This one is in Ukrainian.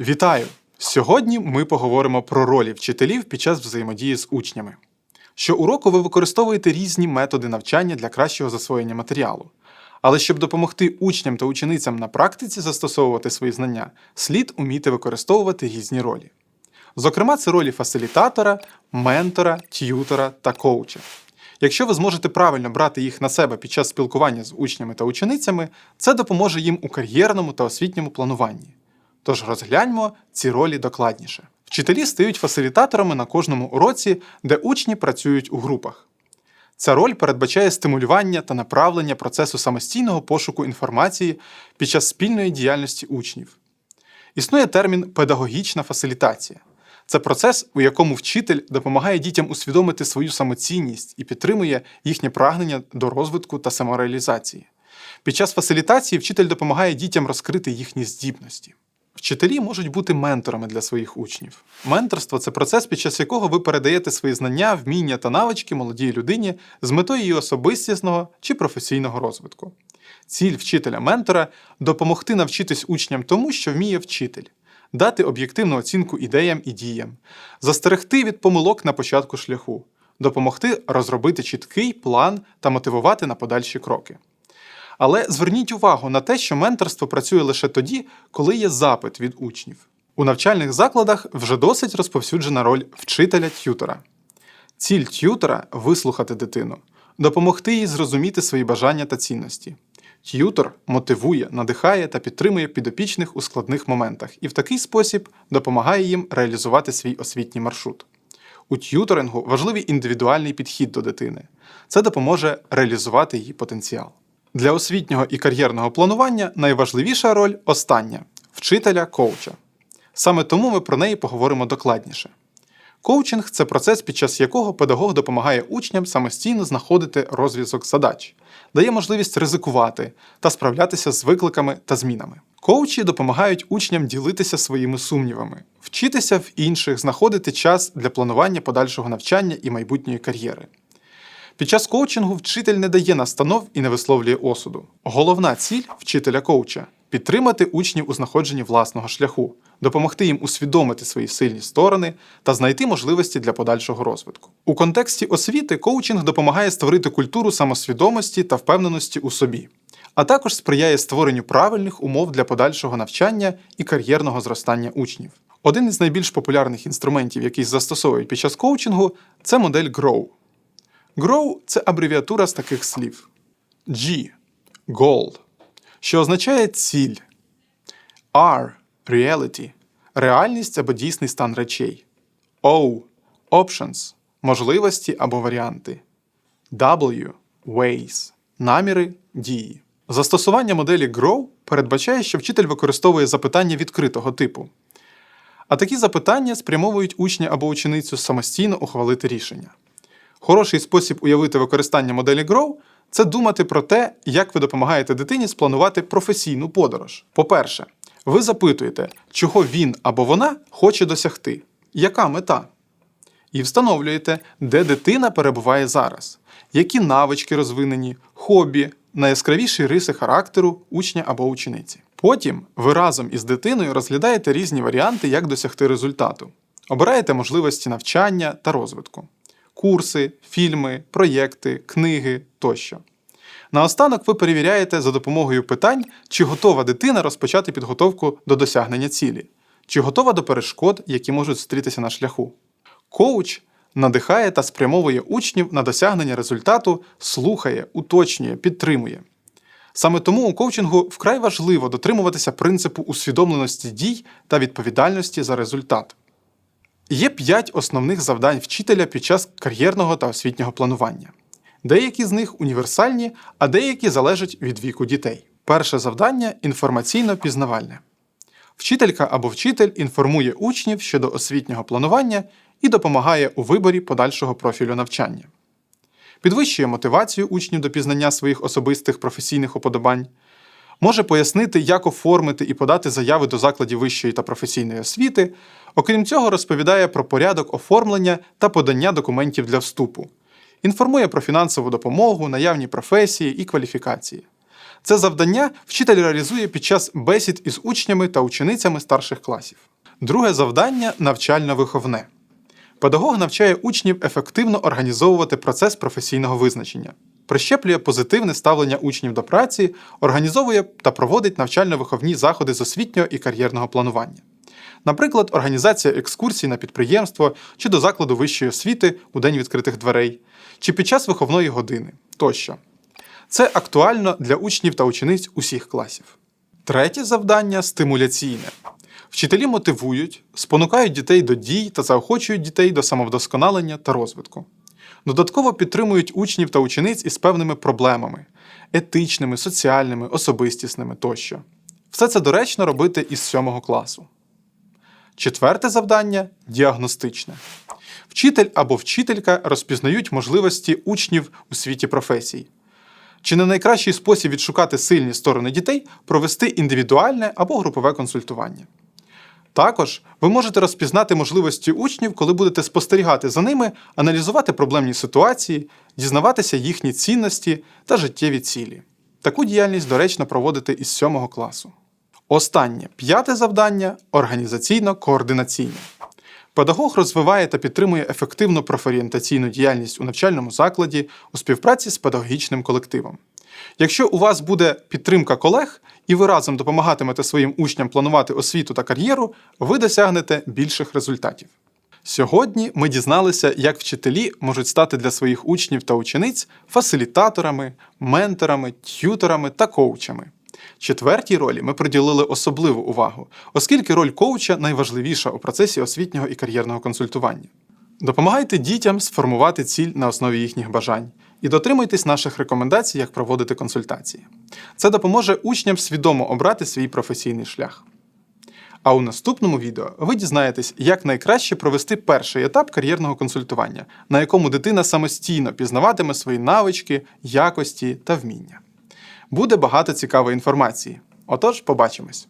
Вітаю! Сьогодні ми поговоримо про ролі вчителів під час взаємодії з учнями. Щоуроку ви використовуєте різні методи навчання для кращого засвоєння матеріалу. Але щоб допомогти учням та ученицям на практиці застосовувати свої знання, слід уміти використовувати різні ролі. Зокрема, це ролі фасилітатора, ментора, т'ютора та коуча. Якщо ви зможете правильно брати їх на себе під час спілкування з учнями та ученицями, це допоможе їм у кар'єрному та освітньому плануванні. Тож розгляньмо ці ролі докладніше. Вчителі стають фасилітаторами на кожному уроці, де учні працюють у групах. Ця роль передбачає стимулювання та направлення процесу самостійного пошуку інформації під час спільної діяльності учнів. Існує термін педагогічна фасилітація. Це процес, у якому вчитель допомагає дітям усвідомити свою самоцінність і підтримує їхнє прагнення до розвитку та самореалізації. Під час фасилітації вчитель допомагає дітям розкрити їхні здібності. Вчителі можуть бути менторами для своїх учнів. Менторство це процес, під час якого ви передаєте свої знання, вміння та навички молодій людині з метою її особистісного чи професійного розвитку. Ціль вчителя-ментора допомогти навчитись учням тому, що вміє вчитель, дати об'єктивну оцінку ідеям і діям, застерегти від помилок на початку шляху, допомогти розробити чіткий план та мотивувати на подальші кроки. Але зверніть увагу на те, що менторство працює лише тоді, коли є запит від учнів. У навчальних закладах вже досить розповсюджена роль вчителя-т'ютора. Ціль т'ютора вислухати дитину, допомогти їй зрозуміти свої бажання та цінності. Т'ютор мотивує, надихає та підтримує підопічних у складних моментах і в такий спосіб допомагає їм реалізувати свій освітній маршрут. У т'юторингу важливий індивідуальний підхід до дитини. Це допоможе реалізувати її потенціал. Для освітнього і кар'єрного планування найважливіша роль остання вчителя-коуча. Саме тому ми про неї поговоримо докладніше. Коучинг це процес, під час якого педагог допомагає учням самостійно знаходити розв'язок задач, дає можливість ризикувати та справлятися з викликами та змінами. Коучі допомагають учням ділитися своїми сумнівами, вчитися в інших, знаходити час для планування подальшого навчання і майбутньої кар'єри. Під час коучингу вчитель не дає настанов і не висловлює осуду. Головна ціль вчителя коуча підтримати учнів у знаходженні власного шляху, допомогти їм усвідомити свої сильні сторони та знайти можливості для подальшого розвитку. У контексті освіти коучинг допомагає створити культуру самосвідомості та впевненості у собі, а також сприяє створенню правильних умов для подальшого навчання і кар'єрного зростання учнів. Один із найбільш популярних інструментів, який застосовують під час коучингу, це модель GROW. GROW – це абревіатура з таких слів: G Goal, що означає ціль, R Reality реальність або дійсний стан речей, O Options можливості або варіанти, W Ways наміри дії. Застосування моделі GROW передбачає, що вчитель використовує запитання відкритого типу. А такі запитання спрямовують учня або ученицю самостійно ухвалити рішення. Хороший спосіб уявити використання моделі GROW – це думати про те, як ви допомагаєте дитині спланувати професійну подорож. По-перше, ви запитуєте, чого він або вона хоче досягти, яка мета. І встановлюєте, де дитина перебуває зараз, які навички розвинені, хобі, найяскравіші риси характеру учня або учениці. Потім ви разом із дитиною розглядаєте різні варіанти, як досягти результату. Обираєте можливості навчання та розвитку курси, фільми, проєкти, книги тощо. Наостанок ви перевіряєте за допомогою питань, чи готова дитина розпочати підготовку до досягнення цілі, чи готова до перешкод, які можуть зустрітися на шляху. Коуч надихає та спрямовує учнів на досягнення результату, слухає, уточнює, підтримує. Саме тому у коучингу вкрай важливо дотримуватися принципу усвідомленості дій та відповідальності за результат. Є п'ять основних завдань вчителя під час кар'єрного та освітнього планування. Деякі з них універсальні, а деякі залежать від віку дітей. Перше завдання інформаційно пізнавальне. Вчителька або вчитель інформує учнів щодо освітнього планування і допомагає у виборі подальшого профілю навчання. Підвищує мотивацію учнів до пізнання своїх особистих професійних уподобань, може пояснити, як оформити і подати заяви до закладів вищої та професійної освіти. Окрім цього, розповідає про порядок оформлення та подання документів для вступу, інформує про фінансову допомогу, наявні професії і кваліфікації. Це завдання вчитель реалізує під час бесід із учнями та ученицями старших класів. Друге завдання навчально-виховне. Педагог навчає учнів ефективно організовувати процес професійного визначення, прищеплює позитивне ставлення учнів до праці, організовує та проводить навчально-виховні заходи з освітнього і кар'єрного планування. Наприклад, організація екскурсій на підприємство чи до закладу вищої освіти у день відкритих дверей, чи під час виховної години тощо. Це актуально для учнів та учениць усіх класів. Третє завдання стимуляційне. Вчителі мотивують, спонукають дітей до дій та заохочують дітей до самовдосконалення та розвитку. Додатково підтримують учнів та учениць із певними проблемами етичними, соціальними, особистісними тощо. Все це доречно робити із 7 класу. Четверте завдання діагностичне. Вчитель або вчителька розпізнають можливості учнів у світі професій. Чи не найкращий спосіб відшукати сильні сторони дітей провести індивідуальне або групове консультування? Також ви можете розпізнати можливості учнів, коли будете спостерігати за ними, аналізувати проблемні ситуації, дізнаватися їхні цінності та життєві цілі. Таку діяльність доречно проводити із 7 класу. Останнє п'яте завдання організаційно-координаційне. Педагог розвиває та підтримує ефективну профорієнтаційну діяльність у навчальному закладі у співпраці з педагогічним колективом. Якщо у вас буде підтримка колег і ви разом допомагатимете своїм учням планувати освіту та кар'єру, ви досягнете більших результатів. Сьогодні ми дізналися, як вчителі можуть стати для своїх учнів та учениць фасилітаторами, менторами, т'юторами та коучами. Четвертій ролі ми приділили особливу увагу, оскільки роль коуча найважливіша у процесі освітнього і кар'єрного консультування. Допомагайте дітям сформувати ціль на основі їхніх бажань і дотримуйтесь наших рекомендацій, як проводити консультації. Це допоможе учням свідомо обрати свій професійний шлях. А у наступному відео ви дізнаєтесь, як найкраще провести перший етап кар'єрного консультування, на якому дитина самостійно пізнаватиме свої навички, якості та вміння. Буде багато цікавої інформації. Отож, побачимось!